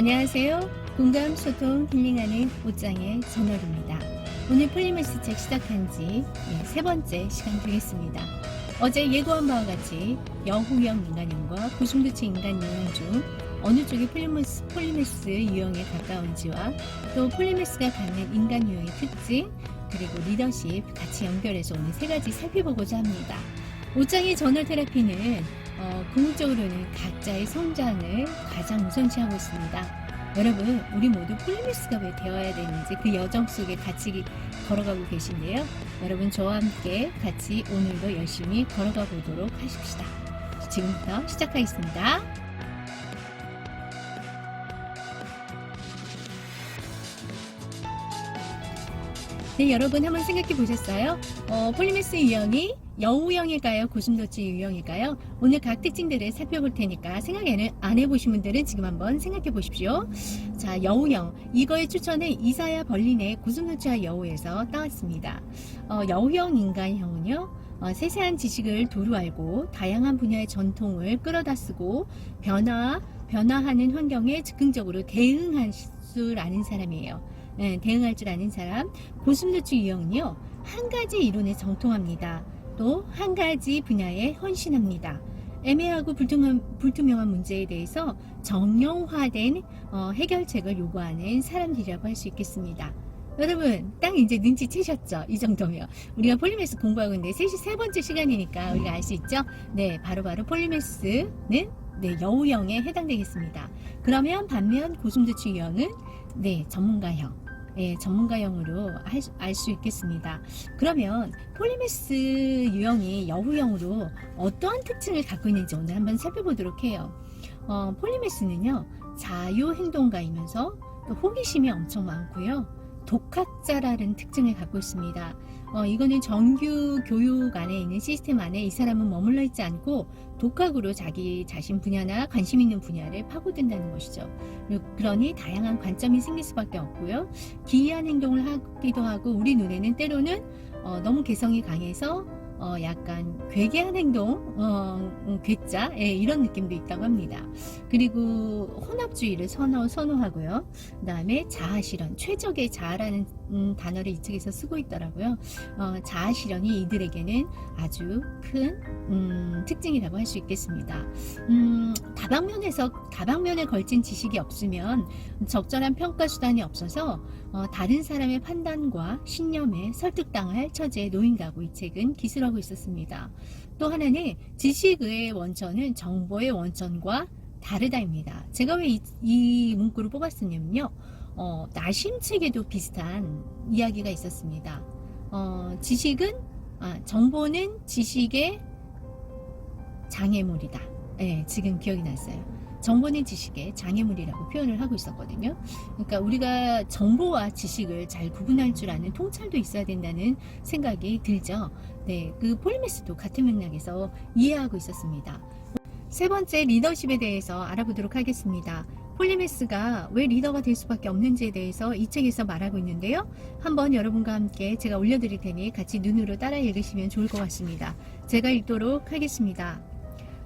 안녕하세요. 공감, 소통, 힐링하는 옷장의 전월입니다. 오늘 폴리메스 책 시작한 지세 번째 시간 되겠습니다. 어제 예고한 바와 같이 여후형 인간형과 고슴도치 인간 유형 중 어느 쪽이 폴리메스, 폴리메스 유형에 가까운지와 또 폴리메스가 갖는 인간 유형의 특징 그리고 리더십 같이 연결해서 오늘 세 가지 살펴보고자 합니다. 옷장의 전월 테라피는 어, 궁극적으로는 각자의 성장을 가장 우선시하고 있습니다. 여러분, 우리 모두 폴리미스가 왜 되어야 되는지 그 여정 속에 같이 걸어가고 계신데요. 여러분, 저와 함께 같이 오늘도 열심히 걸어가 보도록 하십시다. 지금부터 시작하겠습니다. 네, 여러분 한번 생각해 보셨어요? 어, 폴리메스 유형이 여우형일까요? 고슴도치 유형일까요? 오늘 각 특징들을 살펴볼 테니까 생각에는 안 해보신 분들은 지금 한번 생각해 보십시오. 자, 여우형. 이거의 추천은 이사야 벌린의 고슴도치와 여우에서 따왔습니다. 어, 여우형 인간형은요, 어, 세세한 지식을 도루 알고 다양한 분야의 전통을 끌어다 쓰고 변화, 변화하는 환경에 즉흥적으로 대응할 줄 아는 사람이에요. 네, 대응할 줄 아는 사람. 고슴도치 유형은요, 한 가지 이론에 정통합니다. 또 한 가지 분야에 헌신합니다. 애매하고 불투명, 불투명한 문제에 대해서 정형화된 어, 해결책을 요구하는 사람들이라고 할 수 있겠습니다. 여러분, 딱 이제 눈치채셨죠? 이 정도면. 우리가 폴리메스 공부하고 있는데, 셋이 세 번째 시간이니까 우리가 알 수 있죠? 네, 바로 바로 폴리메스는 네, 여우형에 해당되겠습니다. 그러면 반면 고슴도치 유형은 네, 전문가형. 예, 전문가형으로 알 수 있겠습니다. 그러면 폴리메스 유형이 여우형으로 어떠한 특징을 갖고 있는지 오늘 한번 살펴보도록 해요. 어, 폴리메스는요, 자유행동가이면서 또 호기심이 엄청 많고요. 독학자라는 특징을 갖고 있습니다. 어, 이거는 정규 교육 안에 있는 시스템 안에 이 사람은 머물러 있지 않고 독학으로 자기 자신 분야나 관심 있는 분야를 파고든다는 것이죠. 그러니 다양한 관점이 생길 수밖에 없고요. 기이한 행동을 하기도 하고 우리 눈에는 때로는 어, 너무 개성이 강해서 어, 약간 괴괴한 행동, 어, 음, 괴짜, 예, 이런 느낌도 있다고 합니다. 그리고 혼합주의를 선호, 선호하고요. 그 다음에 자아실현, 최적의 자아라는 음, 단어를 이 책에서 쓰고 있더라고요. 어, 자아 실현이 이들에게는 아주 큰 음, 특징이라고 할 수 있겠습니다. 음, 다방면에서 다방면에 걸친 지식이 없으면 적절한 평가 수단이 없어서 어, 다른 사람의 판단과 신념에 설득당할 처지에 놓인다고 이 책은 기술하고 있었습니다. 또 하나는 지식의 원천은 정보의 원천과 다르다입니다. 제가 왜 이 문구를 뽑았었냐면요. 어, 나심책에도 비슷한 이야기가 있었습니다. 어, 지식은, 아, 정보는 지식의 장애물이다. 네, 지금 기억이 났어요. 정보는 지식의 장애물이라고 표현을 하고 있었거든요. 그러니까 우리가 정보와 지식을 잘 구분할 줄 아는 통찰도 있어야 된다는 생각이 들죠. 네, 그 폴리메스도 같은 맥락에서 이해하고 있었습니다. 세 번째 리더십에 대해서 알아보도록 하겠습니다. 폴리메스가 왜 리더가 될 수밖에 없는지에 대해서 이 책에서 말하고 있는데요. 한번 여러분과 함께 제가 올려드릴 테니 같이 눈으로 따라 읽으시면 좋을 것 같습니다. 제가 읽도록 하겠습니다.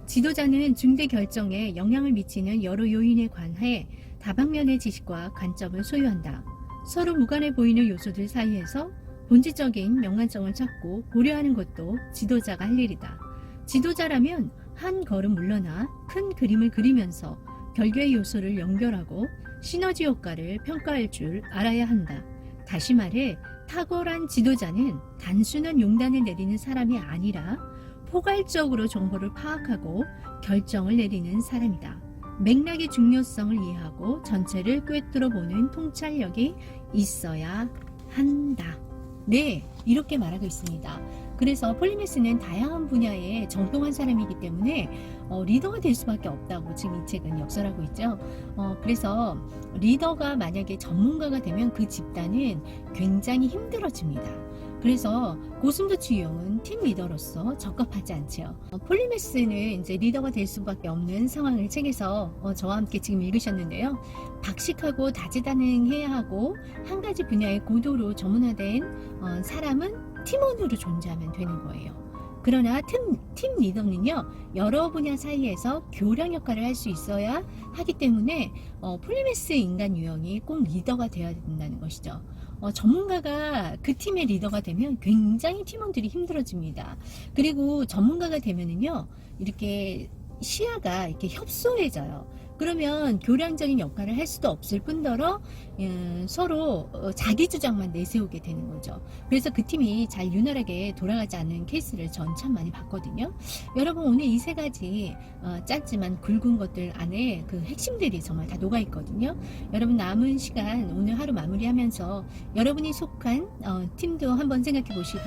지도자는 중대 결정에 영향을 미치는 여러 요인에 관해 다방면의 지식과 관점을 소유한다. 서로 무관해 보이는 요소들 사이에서 본질적인 명관성을 찾고 고려하는 것도 지도자가 할 일이다. 지도자라면 한 걸음 물러나 큰 그림을 그리면서 별개의 요소를 연결하고 시너지 효과를 평가할 줄 알아야 한다. 다시 말해 탁월한 지도자는 단순한 용단을 내리는 사람이 아니라 포괄적으로 정보를 파악하고 결정을 내리는 사람이다. 맥락의 중요성을 이해하고 전체를 꿰뚫어 보는 통찰력이 있어야 한다. 네, 이렇게 말하고 있습니다. 그래서 폴리메스는 다양한 분야에 정통한 사람이기 때문에 어, 리더가 될 수밖에 없다고 지금 이 책은 역설하고 있죠. 어, 그래서 리더가 만약에 전문가가 되면 그 집단은 굉장히 힘들어집니다. 그래서 고슴도 치 유형은 팀 리더로서 적합하지 않죠. 어, 폴리메스는 이제 리더가 될 수밖에 없는 상황을 책에서 어, 저와 함께 지금 읽으셨는데요. 박식하고 다재다능해야 하고 한 가지 분야에 고도로 전문화된 어, 사람은 팀원으로 존재하면 되는 거예요. 그러나 팀, 팀 리더는요, 여러 분야 사이에서 교량 역할을 할 수 있어야 하기 때문에 어, 폴리메스 인간 유형이 꼭 리더가 되어야 된다는 것이죠. 어, 전문가가 그 팀의 리더가 되면 굉장히 팀원들이 힘들어집니다. 그리고 전문가가 되면은요, 이렇게 시야가 이렇게 협소해져요. 그러면 교량적인 역할을 할 수도 없을 뿐더러 음, 서로 어, 자기 주장만 내세우게 되는 거죠. 그래서 그 팀이 잘 유널하게 돌아가지 않는 케이스를 전 참 많이 봤거든요. 여러분 오늘 이 세 가지 어, 짧지만 굵은 것들 안에 그 핵심들이 정말 다 녹아 있거든요. 여러분 남은 시간 오늘 하루 마무리하면서 여러분이 속한 어, 팀도 한번 생각해 보시고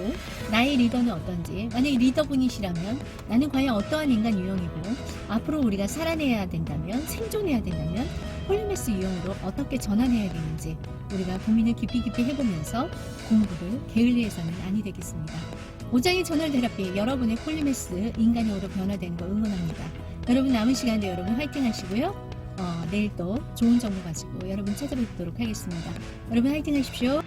나의 리더는 어떤지 만약에 리더분이시라면 나는 과연 어떠한 인간 유형이고 앞으로 우리가 살아내야 된다면 생존해야 된다면 폴리메스 유형으로 어떻게 전환해야 되는지 우리가 고민을 깊이 깊이 해보면서 공부를 게을리해서는 아니 되겠습니다. 오장의 전월 테라피 여러분의 폴리메스 인간형으로 변화되는 거 응원합니다. 여러분 남은 시간도 여러분 화이팅 하시고요. 어, 내일 또 좋은 정보 가지고 여러분 찾아뵙도록 하겠습니다. 여러분 화이팅 하십시오.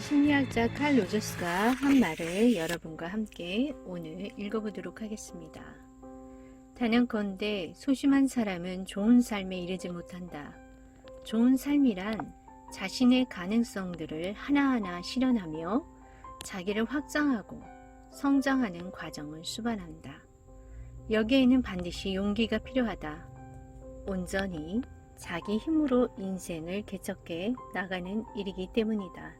심리학자 칼 로저스가 한 말을 여러분과 함께 오늘 읽어보도록 하겠습니다. 단연컨대 소심한 사람은 좋은 삶에 이르지 못한다. 좋은 삶이란 자신의 가능성들을 하나하나 실현하며 자기를 확장하고 성장하는 과정을 수반한다. 여기에는 반드시 용기가 필요하다. 온전히 자기 힘으로 인생을 개척해 나가는 일이기 때문이다.